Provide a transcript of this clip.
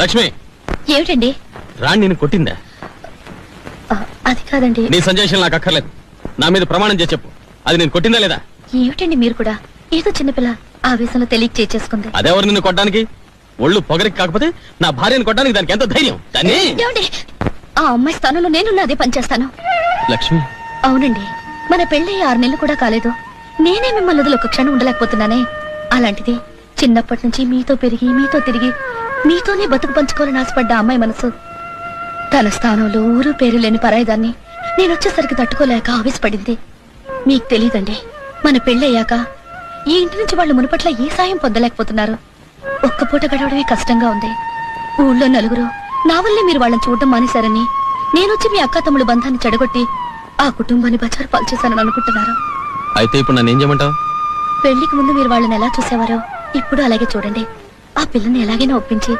లక్ష్మి! ఏమిటండి? రాణి నేను కొట్టిందా? ఆ, అది కాదండి. నీ సంజయశీల నాకు అక్కర్లేదు. నా మీద ప్రమాణం చేసి చెప్పు. అది నేను కొట్టిందా లేదా? ఏమిటండి మీరు కూడా? ఏదో చిన్నపిల్ల ఆవేశంలో తెలియక చేసేసుకుంది. అదెవరు నిన్ను కొట్టడానికి? ఒళ్ళు పొగరికి కాకపోతే నా భార్యను కొట్టడానికి దానికి ఎంత ధైర్యం? దాన్ని! ఏమండి? ఆ అమ్మాయి స్థానంలో నేను అదే పనిచేస్తాను లక్ష్మి! అవునండి. మన పెళ్ళి ఆరు నెలలు కూడా కాలేదు. నేనే మిమ్మల్ని వదిలి ఒక క్షణం ఉండలేకపోతున్నానే. అలాంటిది చిన్నప్పటి నుంచి మీతో పెరిగి మీతో తిరిగి మీతోనే బతుకు పంచుకోవాలని ఆశపడ్డ అమ్మాయి మనసు. తన స్థానంలో ఊరు పేరు లేని పరాయిదాన్ని నేను వచ్చేసరికి తట్టుకోలేక ఆవేశపడింది. మీకు తెలియదండి మన పెళ్ళయ్యాక ఈ ఇంటి నుంచి వాళ్ళు మునుపట్ల ఏ సాయం పొందలేకపోతున్నారు. ఒక్క పూట గడవడమే కష్టంగా ఉంది. ఊళ్ళో నలుగురు నా వల్లే మీరు వాళ్ళని చూడడం మానేశారని నేనొచ్చి మీ అక్క తమ్ముడు బంధాన్ని చెడగొట్టి ఆ కుటుంబాన్ని బచారు పాలు చేశానని అనుకుంటున్నారు. అయితే ఇప్పుడు నన్ను ఏం చేయమంటావు? పెళ్ళికి ముందు మీరు వాళ్ళని ఎలా చూసేవారో ఇప్పుడు అలాగే చూడండి. ఆ పిల్లని ఎలాగైనా ఒప్పించి